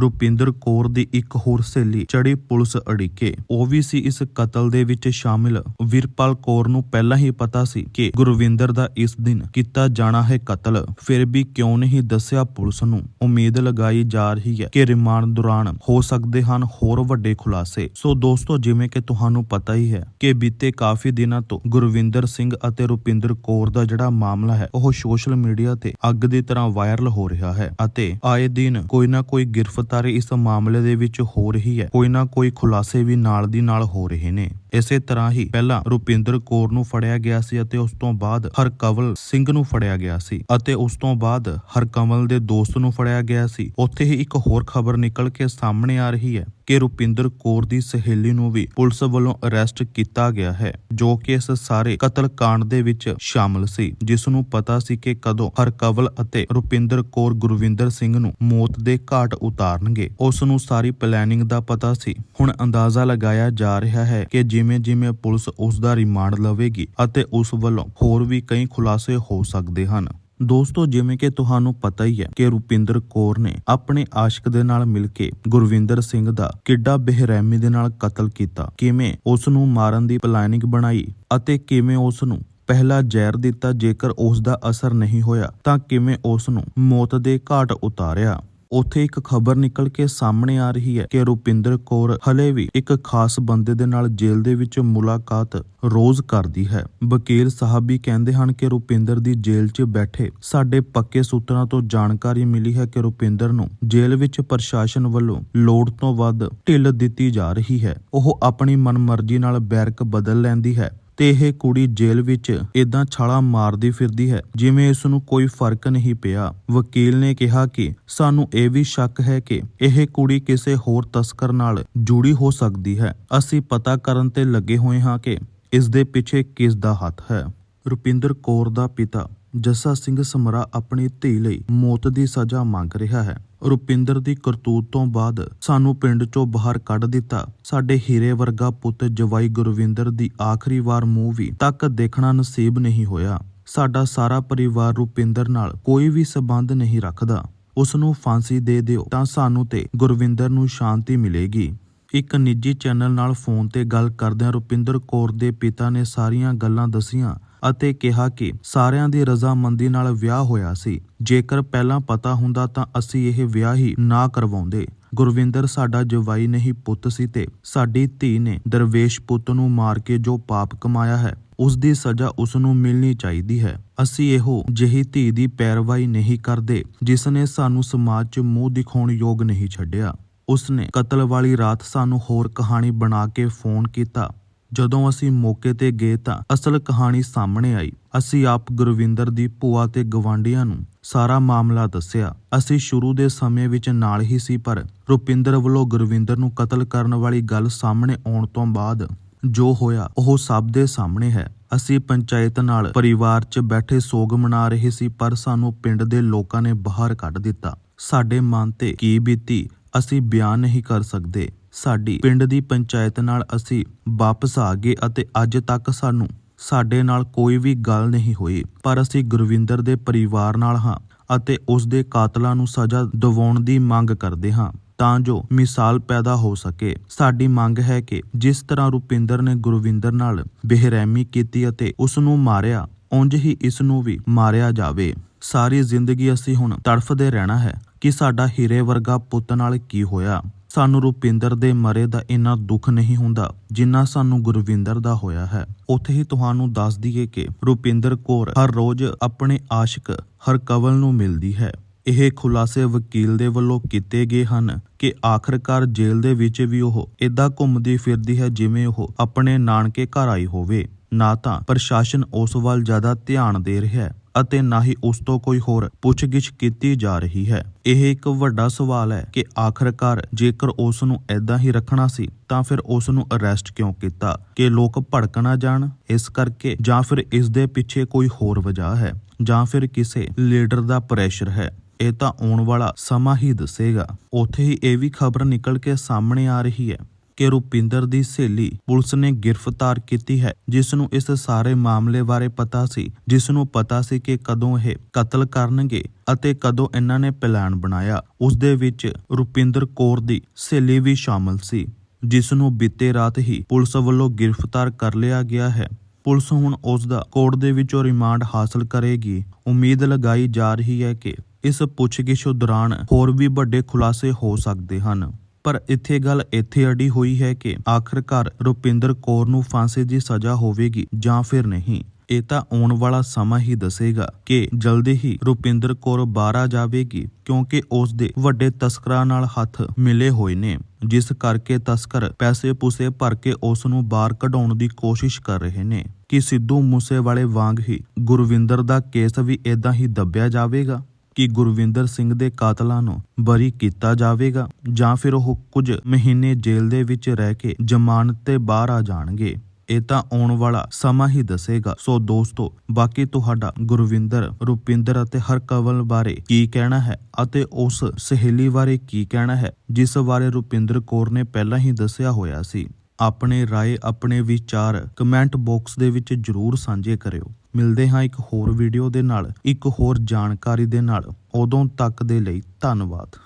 ਰੁਪਿੰਦਰ ਕੌਰ ਦੀ ਇੱਕ ਹੋਰ ਸਹੇਲੀ ਚੜੀ ਪੁਲਿਸ ਅੜਿੱਕੇ। ਉਹ ਵੀ ਸੀ ਇਸ ਕਤਲ ਦੇ ਵਿੱਚ ਸ਼ਾਮਿਲ। ਵੀਰਪਾਲ ਕੌਰ ਨੂੰ ਪਹਿਲਾਂ ਹੀ ਪਤਾ ਸੀ ਕਿ ਗੁਰਵਿੰਦਰ ਦਾ ਇਸ ਦਿਨ ਕੀਤਾ ਜਾਣਾ ਹੈ ਕਤਲ। ਫਿਰ ਵੀ ਕਿਉਂ ਨਹੀਂ ਦੱਸਿਆ ਪੁਲਿਸ ਨੂੰ। ਉਮੀਦ ਲਗਾਈ ਜਾ ਰਹੀ ਹੈ ਕਿ ਰਿਮਾਂਡ ਦੌਰਾਨ ਹੋ ਸਕਦੇ ਹਨ ਹੋਰ ਵੱਡੇ ਖੁਲਾਸੇ। ਸੋ ਦੋਸਤੋ, ਜਿਵੇਂ ਕਿ ਤੁਹਾਨੂੰ ਪਤਾ ਹੀ ਹੈ ਕਿ ਬੀਤੇ ਕਾਫੀ ਦਿਨਾਂ ਤੋਂ ਗੁਰਵਿੰਦਰ ਸਿੰਘ ਅਤੇ ਰੁਪਿੰਦਰ ਕੌਰ ਦਾ ਜਿਹੜਾ ਮਾਮਲਾ ਹੈ, ਉਹ ਸੋਸ਼ਲ ਮੀਡੀਆ ਤੇ ਅੱਗ ਦੀ ਤਰ੍ਹਾਂ ਵਾਇਰਲ ਹੋ ਰਿਹਾ ਹੈ ਅਤੇ ਆਏ ਦਿਨ ਕੋਈ ਨਾ ਕੋਈ ਗਿਰਫਤ ਗ੍ਰਿਫਤਾਰੀ ਇਸ ਮਾਮਲੇ ਦੇ ਵਿੱਚ ਹੋ ਰਹੀ ਹੈ। ਕੋਈ ਨਾ ਕੋਈ ਖੁਲਾਸੇ ਵੀ ਨਾਲ ਦੀ ਨਾਲ ਹੋ ਰਹੇ ਨੇ। ਇਸੇ ਤਰ੍ਹਾਂ ਹੀ ਪਹਿਲਾਂ ਰੁਪਿੰਦਰ ਕੌਰ ਨੂੰ ਫੜਿਆ ਗਿਆ ਸੀ ਅਤੇ ਉਸ ਤੋਂ ਬਾਅਦ ਹਰਕਵਲ ਸਿੰਘ ਨੂੰ ਫੜਿਆ ਗਿਆ ਸੀ ਅਤੇ ਉਸ ਤੋਂ ਬਾਅਦ ਹਰਕਮਲ ਦੇ ਦੋਸਤ ਨੂੰ ਫੜਿਆ ਗਿਆ ਸੀ। ਉੱਥੇ ਹੀ ਇੱਕ ਹੋਰ ਖਬਰ ਨਿਕਲ ਕੇ ਸਾਹਮਣੇ ਆ ਰਹੀ ਹੈ। ਕਿ ਰੁਪਿੰਦਰ ਕੌਰ ਦੀ ਸਹੇਲੀ ਨੂੰ ਵੀ ਪੁਲਿਸ ਵੱਲੋਂ ਅਰੈਸਟ ਕੀਤਾ ਗਿਆ ਹੈ, ਜੋ ਕਿ ਇਸ ਸਾਰੇ ਕਤਲ ਕਾਂਡ ਦੇ ਵਿੱਚ ਸ਼ਾਮਲ ਸੀ, ਜਿਸ ਨੂੰ ਪਤਾ ਸੀ ਕਿ ਕਦੋਂ ਹਰਕਵਲ ਅਤੇ ਰੁਪਿੰਦਰ ਕੌਰ ਗੁਰਵਿੰਦਰ ਸਿੰਘ ਨੂੰ ਮੌਤ ਦੇ ਘਾਟ ਉਤਾਰਨਗੇ। ਉਸ ਨੂੰ ਸਾਰੀ ਪਲੈਨਿੰਗ ਦਾ ਪਤਾ ਸੀ। ਹੁਣ ਅੰਦਾਜ਼ਾ ਲਗਾਇਆ ਜਾ ਰਿਹਾ ਹੈ ਕਿ ਜਿਵੇਂ ਜਿਵੇਂ ਪੁਲਿਸ ਉਸ ਦਾ ਰਿਮਾਂਡ ਲਵੇਗੀ ਅਤੇ ਉਸ ਵੱਲੋਂ ਹੋਰ ਵੀ ਕਈ ਖੁਲਾਸੇ ਹੋ ਸਕਦੇ ਹਨ। ਦੋਸਤੋ, ਜਿਵੇਂ ਕਿ ਤੁਹਾਨੂੰ ਪਤਾ ਹੀ ਹੈ ਕਿ ਰੁਪਿੰਦਰ ਕੌਰ ਨੇ ਆਪਣੇ ਆਸ਼ਿਕ ਦੇ ਨਾਲ ਮਿਲ ਕੇ ਗੁਰਵਿੰਦਰ ਸਿੰਘ ਦਾ ਕਿੱਡਾ ਬੇਰਹਿਮੀ ਦੇ ਨਾਲ ਕਤਲ ਕੀਤਾ। ਕਿਵੇਂ ਉਸ ਨੂੰ ਮਾਰਨ ਦੀ ਪਲਾਨਿੰਗ ਬਣਾਈ ਅਤੇ ਕਿਵੇਂ ਉਸ ਨੂੰ ਪਹਿਲਾ ਜ਼ਹਿਰ ਦਿੱਤਾ ਜੇਕਰ ਉਸ ਦਾ ਅਸਰ ਨਹੀਂ ਹੋਇਆ ਤਾਂ ਕਿਵੇਂ ਉਸ ਨੂੰ ਮੌਤ ਦੇ ਘਾਟ ਉਤਾਰਿਆ। ਉੱਥੇ ਇੱਕ ਖਬਰ ਨਿਕਲ ਕੇ ਸਾਹਮਣੇ ਆ ਰਹੀ ਹੈ ਕਿ ਰੁਪਿੰਦਰ ਕੌਰ ਹਲੇ ਵੀ ਇੱਕ ਖਾਸ ਬੰਦੇ ਦੇ ਨਾਲ ਜੇਲ੍ਹ ਦੇ ਵਿੱਚ ਮੁਲਾਕਾਤ ਰੋਜ਼ ਕਰਦੀ ਹੈ। ਵਕੀਲ ਸਾਹਿਬ ਵੀ ਕਹਿੰਦੇ ਹਨ ਕਿ ਰੁਪਿੰਦਰ ਦੀ ਜੇਲ੍ਹ 'ਚ ਬੈਠੇ ਸਾਡੇ ਪੱਕੇ ਸੂਤਰਾਂ ਤੋਂ ਜਾਣਕਾਰੀ ਮਿਲੀ ਹੈ ਕਿ ਰੁਪਿੰਦਰ ਨੂੰ ਜੇਲ੍ਹ ਵਿੱਚ ਪ੍ਰਸ਼ਾਸਨ ਵੱਲੋਂ ਲੋੜ ਤੋਂ ਵੱਧ ਢਿੱਲ ਦਿੱਤੀ ਜਾ ਰਹੀ ਹੈ। ਉਹ ਆਪਣੀ ਮਨਮਰਜ਼ੀ ਨਾਲ ਬੈਰਕ ਬਦਲ ਲੈਂਦੀ ਹੈ। ਤੇ ਇਹ ਕੁੜੀ ਜੇਲ੍ਹ ਵਿੱਚ ਇਦਾਂ ਛਾਲਾ ਮਾਰਦੀ ਫਿਰਦੀ ਹੈ, ਜਿਵੇਂ ਇਸ ਨੂੰ ਕੋਈ ਫ਼ਰਕ ਨਹੀਂ ਪਿਆ। ਵਕੀਲ ਨੇ ਕਿਹਾ ਕਿ ਸਾਨੂੰ ਇਹ ਵੀ ਸ਼ੱਕ ਹੈ ਕਿ ਇਹ ਕੁੜੀ ਕਿਸੇ ਹੋਰ ਤਸਕਰ ਨਾਲ ਜੁੜੀ ਹੋ ਸਕਦੀ ਹੈ। ਅਸੀਂ ਪਤਾ ਕਰਨ ਤੇ ਲੱਗੇ ਹੋਏ ਹਾਂ ਕਿ ਇਸ ਦੇ ਪਿੱਛੇ ਕਿਸ ਦਾ ਹੱਥ ਹੈ। ਰੁਪਿੰਦਰ ਕੌਰ ਦਾ ਪਿਤਾ। ਜੱਸਾ ਸਿੰਘ ਸਮਰਾ ਆਪਣੀ ਧੀ ਲਈ ਮੌਤ ਦੀ ਸਜ਼ਾ ਮੰਗ ਰਿਹਾ ਹੈ। ਰੁਪਿੰਦਰ ਦੀ ਕਰਤੂਤ ਤੋਂ ਬਾਅਦ ਸਾਨੂੰ ਪਿੰਡ ਚੋਂ ਬਾਹਰ ਕੱਢ ਦਿੱਤਾ। ਸਾਡੇ ਹੀਰੇ ਵਰਗਾ ਪੁੱਤ ਜਵਾਈ ਗੁਰਵਿੰਦਰ ਦੀ ਆਖਰੀ ਵਾਰ ਮੂੰਹ ਵੀ ਤੱਕ ਦੇਖਣਾ ਨਸੀਬ ਨਹੀਂ ਹੋਇਆ। ਸਾਡਾ ਸਾਰਾ ਪਰਿਵਾਰ ਰੁਪਿੰਦਰ ਨਾਲ ਕੋਈ ਵੀ ਸਬੰਧ ਨਹੀਂ ਰੱਖਦਾ। ਉਸ ਨੂੰ ਫਾਂਸੀ ਦੇ ਦਿਓ ਤਾਂ ਸਾਨੂੰ ਤੇ ਗੁਰਵਿੰਦਰ ਨੂੰ ਸ਼ਾਂਤੀ ਮਿਲੇਗੀ। ਇੱਕ ਨਿੱਜੀ ਚੈਨਲ ਨਾਲ ਫੋਨ ਤੇ ਗੱਲ ਕਰਦਿਆਂ ਰੁਪਿੰਦਰ ਕੌਰ ਦੇ ਪਿਤਾ ਨੇ ਸਾਰੀਆਂ ਗੱਲਾਂ ਦਸੀਆਂ ਅਤੇ ਕਿਹਾ ਕਿ ਸਾਰਿਆਂ ਦੀ ਰਜ਼ਾਮੰਦੀ ਨਾਲ ਵਿਆਹ ਹੋਇਆ ਸੀ। ਜੇਕਰ ਪਹਿਲਾਂ ਪਤਾ ਹੁੰਦਾ ਤਾਂ ਅਸੀਂ ਇਹ ਵਿਆਹ ਹੀ ਨਾ ਕਰਵਾਉਂਦੇ। ਗੁਰਵਿੰਦਰ ਸਾਡਾ ਜਵਾਈ ਨਹੀਂ ਪੁੱਤ ਸੀ ਤੇ ਸਾਡੀ ਧੀ ਨੇ ਦਰਵੇਸ਼ ਪੁੱਤ ਨੂੰ ਮਾਰ ਕੇ ਜੋ ਪਾਪ ਕਮਾਇਆ ਹੈ, ਉਸ ਦੀ ਸਜ਼ਾ ਉਸ ਨੂੰ ਮਿਲਣੀ ਚਾਹੀਦੀ ਹੈ। ਅਸੀਂ ਇਹੋ ਜਿਹੀ ਧੀ ਦੀ ਪੈਰਵਾਈ ਨਹੀਂ ਕਰਦੇ, ਜਿਸ ਨੇ ਸਾਨੂੰ ਸਮਾਜ 'ਚ ਮੂੰਹ ਦਿਖਾਉਣ ਯੋਗ ਨਹੀਂ ਛੱਡਿਆ। ਉਸ ਨੇ ਕਤਲ ਵਾਲੀ ਰਾਤ ਸਾਨੂੰ ਹੋਰ ਕਹਾਣੀ ਬਣਾ ਕੇ ਫੋਨ ਕੀਤਾ। ਜਦੋਂ ਅਸੀਂ ਮੌਕੇ ਤੇ ਗਏ ਤਾਂ ਅਸਲ ਕਹਾਣੀ ਸਾਹਮਣੇ ਆਈ। ਅਸੀਂ ਆਪ ਗੁਰਵਿੰਦਰ ਦੀ ਭੂਆ ਤੇ ਗਵਾਂਢੀਆਂ ਨੂੰ ਸਾਰਾ ਮਾਮਲਾ ਦੱਸਿਆ। ਅਸੀਂ ਸ਼ੁਰੂ ਦੇ ਸਮੇਂ ਵਿੱਚ ਨਾਲ ਹੀ ਸੀ, ਪਰ ਰੁਪਿੰਦਰ ਵੱਲੋਂ ਗੁਰਵਿੰਦਰ ਨੂੰ ਕਤਲ ਕਰਨ ਵਾਲੀ ਗੱਲ ਸਾਹਮਣੇ ਆਉਣ ਤੋਂ ਬਾਅਦ ਜੋ ਹੋਇਆ, ਉਹ ਸਭ ਦੇ ਸਾਹਮਣੇ ਹੈ। ਅਸੀਂ ਪੰਚਾਇਤ ਨਾਲ ਪਰਿਵਾਰ 'ਚ ਬੈਠੇ ਸੋਗ ਮਨਾ ਰਹੇ ਸੀ, ਪਰ ਸਾਨੂੰ ਪਿੰਡ ਦੇ ਲੋਕਾਂ ਨੇ ਬਾਹਰ ਕੱਢ ਦਿੱਤਾ। ਸਾਡੇ ਮਨ ਤੇ ਕੀ ਬੀਤੀ, ਅਸੀਂ ਬਿਆਨ ਨਹੀਂ ਕਰ ਸਕਦੇ। ਸਾਡੀ ਪਿੰਡ ਦੀ ਪੰਚਾਇਤ ਨਾਲ ਅਸੀਂ ਵਾਪਸ ਆ ਗਏ ਅਤੇ ਅੱਜ ਤੱਕ ਸਾਨੂੰ ਸਾਡੇ ਨਾਲ ਕੋਈ ਵੀ ਗੱਲ ਨਹੀਂ ਹੋਈ, ਪਰ ਅਸੀਂ ਗੁਰਵਿੰਦਰ ਦੇ ਪਰਿਵਾਰ ਨਾਲ ਹਾਂ ਅਤੇ ਉਸ ਦੇ ਕਾਤਲਾਂ ਨੂੰ ਸਜ਼ਾ ਦਿਵਾਉਣ ਦੀ ਮੰਗ ਕਰਦੇ ਹਾਂ ਤਾਂ ਜੋ ਮਿਸਾਲ ਪੈਦਾ ਹੋ ਸਕੇ। ਸਾਡੀ ਮੰਗ ਹੈ ਕਿ ਜਿਸ ਤਰ੍ਹਾਂ ਰੁਪਿੰਦਰ ਨੇ ਗੁਰਵਿੰਦਰ ਨਾਲ ਬੇਰਹਿਮੀ ਕੀਤੀ ਅਤੇ ਉਸ ਨੂੰ ਮਾਰਿਆ, ਉਂਝ ਹੀ ਇਸ ਨੂੰ ਵੀ ਮਾਰਿਆ ਜਾਵੇ। ਸਾਰੀ ਜ਼ਿੰਦਗੀ ਅਸੀਂ ਹੁਣ ਤੜਫਦੇ ਰਹਿਣਾ ਹੈ ਕਿ ਸਾਡਾ ਹੀਰੇ ਵਰਗਾ ਪੁੱਤ ਨਾਲ ਕੀ ਹੋਇਆ। ਸਾਨੂੰ ਰੁਪਿੰਦਰ ਦੇ ਮਰੇ ਦਾ ਇੰਨਾ ਦੁੱਖ ਨਹੀਂ ਹੁੰਦਾ ਜਿੰਨਾ ਸਾਨੂੰ ਗੁਰਵਿੰਦਰ ਦਾ ਹੋਇਆ ਹੈ। ਉੱਥੇ ਹੀ ਤੁਹਾਨੂੰ ਦੱਸ ਦਈਏ ਕਿ ਰੁਪਿੰਦਰ ਕੌਰ ਹਰ ਰੋਜ਼ ਆਪਣੇ ਆਸ਼ਿਕ ਹਰਕਵਲ ਨੂੰ ਮਿਲਦੀ ਹੈ। ਇਹ ਖੁਲਾਸੇ ਵਕੀਲ ਦੇ ਵੱਲੋਂ ਕੀਤੇ ਗਏ ਹਨ ਕਿ ਆਖਰਕਾਰ ਜੇਲ੍ਹ ਦੇ ਵਿੱਚ ਵੀ ਉਹ ਇਦਾਂ ਘੁੰਮਦੀ ਫਿਰਦੀ ਹੈ ਜਿਵੇਂ ਉਹ ਆਪਣੇ ਨਾਨਕੇ ਘਰ ਆਈ ਹੋਵੇ। ਨਾ ਤਾਂ ਪ੍ਰਸ਼ਾਸਨ ਉਸ ਵੱਲ ਜ਼ਿਆਦਾ ਧਿਆਨ ਦੇ ਰਿਹਾ ਹੈ। ਅਤੇ ਨਾ ਹੀ ਉਸ ਤੋਂ ਕੋਈ ਹੋਰ ਪੁੱਛਗਿੱਛ ਕੀਤੀ ਜਾ ਰਹੀ ਹੈ। ਇਹ ਇੱਕ ਵੱਡਾ ਸਵਾਲ ਹੈ ਕਿ ਆਖਰਕਾਰ ਜੇਕਰ ਉਸ ਨੂੰ ਐਦਾਂ ਹੀ ਰੱਖਣਾ ਸੀ, ਤਾਂ ਫਿਰ ਉਸ ਨੂੰ ਅਰੈਸਟ ਕਿਉਂ ਕੀਤਾ? ਕਿ ਲੋਕ ਭੜਕ ਨਾ ਜਾਣ? ਇਸ ਕਰਕੇ ਜਾਂ ਫਿਰ ਇਸ ਦੇ ਪਿੱਛੇ ਕੋਈ ਹੋਰ ਵਜ੍ਹਾ ਹੈ, ਜਾਂ ਫਿਰ ਕਿਸੇ ਲੀਡਰ ਦਾ ਪ੍ਰੈਸ਼ਰ ਹੈ? ਇਹ ਤਾਂ ਆਉਣ ਵਾਲਾ ਸਮਾਂ ਹੀ ਦੱਸੇਗਾ। ਉੱਥੇ ਹੀ ਇਹ ਵੀ ਖਬਰ ਨਿਕਲ ਕੇ ਸਾਹਮਣੇ ਆ ਰਹੀ ਹੈ ਕਿ ਰੁਪਿੰਦਰ ਦੀ ਸਹੇਲੀ ਪੁਲਿਸ ਨੇ ਗ੍ਰਿਫਤਾਰ ਕੀਤੀ ਹੈ ਜਿਸ ਨੂੰ ਇਸ ਸਾਰੇ ਮਾਮਲੇ ਬਾਰੇ ਪਤਾ ਸੀ ਜਿਸ ਨੂੰ ਪਤਾ ਸੀ ਕਿ ਕਦੋਂ ਇਹ ਕਤਲ ਕਰਨਗੇ ਅਤੇ ਕਦੋਂ ਇਹਨਾਂ ਨੇ ਪਲਾਨ ਬਣਾਇਆ। ਉਸ ਦੇ ਵਿੱਚ ਰੁਪਿੰਦਰ ਕੌਰ ਦੀ ਸਹੇਲੀ ਵੀ ਸ਼ਾਮਲ ਸੀ ਜਿਸ ਨੂੰ ਬੀਤੇ ਰਾਤ ਹੀ ਪੁਲਿਸ ਵੱਲੋਂ ਗ੍ਰਿਫਤਾਰ ਕਰ ਲਿਆ ਗਿਆ ਹੈ। ਪੁਲਿਸ ਹੁਣ ਉਸ ਦਾ ਕੋਰਟ ਦੇ ਵਿੱਚੋਂ ਰਿਮਾਂਡ ਹਾਸਲ ਕਰੇਗੀ। ਉਮੀਦ ਲਗਾਈ ਜਾ ਰਹੀ ਹੈ ਕਿ ਇਸ ਪੁੱਛਗਿੱਛ ਦੌਰਾਨ ਹੋਰ ਵੀ ਵੱਡੇ ਖੁਲਾਸੇ ਹੋ ਸਕਦੇ ਹਨ। ਪਰ ਇੱਥੇ ਗੱਲ ਇੱਥੇ ਅੜੀ ਹੋਈ ਹੈ ਕਿ ਆਖਰਕਾਰ ਰੁਪਿੰਦਰ ਕੌਰ ਨੂੰ ਫਾਂਸੀ ਦੀ ਸਜ਼ਾ ਹੋਵੇਗੀ ਜਾਂ ਫਿਰ ਨਹੀਂ। ਇਹ ਤਾਂ ਆਉਣ ਵਾਲਾ ਸਮਾਂ ਹੀ ਦੱਸੇਗਾ ਕਿ ਜਲਦੀ ਹੀ ਰੁਪਿੰਦਰ ਕੌਰ ਬਾਹਰ ਆ ਜਾਵੇਗੀ ਕਿਉਂਕਿ ਉਸ ਦੇ ਵੱਡੇ ਤਸਕਰਾਂ ਨਾਲ ਹੱਥ ਮਿਲੇ ਹੋਏ ਨੇ, ਜਿਸ ਕਰਕੇ ਤਸਕਰ ਪੈਸੇ ਪੂਸੇ ਭਰ ਕੇ ਉਸ ਨੂੰ ਬਾਹਰ ਕਢਾਉਣ ਦੀ ਕੋਸ਼ਿਸ਼ ਕਰ ਰਹੇ ਨੇ। ਕਿ ਸਿੱਧੂ ਮੂਸੇਵਾਲੇ ਵਾਂਗ ਹੀ ਗੁਰਵਿੰਦਰ ਦਾ ਕੇਸ ਵੀ ਇਦਾਂ ਹੀ ਦੱਬਿਆ ਜਾਵੇਗਾ? ਕਿ ਗੁਰਵਿੰਦਰ ਸਿੰਘ ਦੇ ਕਾਤਲਾਂ ਨੂੰ ਬਰੀ ਕੀਤਾ ਜਾਵੇਗਾ ਜਾਂ ਫਿਰ ਉਹ ਕੁਝ ਮਹੀਨੇ ਜੇਲ੍ਹ ਦੇ ਵਿੱਚ ਰਹਿ ਕੇ ਜ਼ਮਾਨਤ ਤੇ ਬਾਹਰ ਆ ਜਾਣਗੇ। ਇਹ ਤਾਂ ਆਉਣ ਵਾਲਾ ਸਮਾਂ ਹੀ ਦੱਸੇਗਾ। ਸੋ ਦੋਸਤੋ, ਬਾਕੀ ਤੁਹਾਡਾ ਗੁਰਵਿੰਦਰ, ਰੁਪਿੰਦਰ ਅਤੇ ਹਰਕਵਲ ਬਾਰੇ ਕੀ ਕਹਿਣਾ ਹੈ ਅਤੇ ਉਸ ਸਹੇਲੀ ਬਾਰੇ ਕੀ ਕਹਿਣਾ ਹੈ, ਜਿਸ ਬਾਰੇ ਰੁਪਿੰਦਰ ਕੌਰ ਨੇ ਪਹਿਲਾਂ ਹੀ ਦੱਸਿਆ ਹੋਇਆ ਸੀ। ਆਪਣੇ ਰਾਏ, ਆਪਣੇ ਵਿਚਾਰ ਕਮੈਂਟ ਬਾਕਸ ਦੇ ਵਿੱਚ ਜਰੂਰ ਸਾਂਝੇ ਕਰਿਓ। ਮਿਲਦੇ ਹਾਂ ਇੱਕ ਹੋਰ ਵੀਡੀਓ ਦੇ ਨਾਲ, ਇੱਕ ਹੋਰ ਜਾਣਕਾਰੀ ਦੇ ਨਾਲ। ਉਦੋਂ ਤੱਕ ਦੇ ਲਈ ਧੰਨਵਾਦ।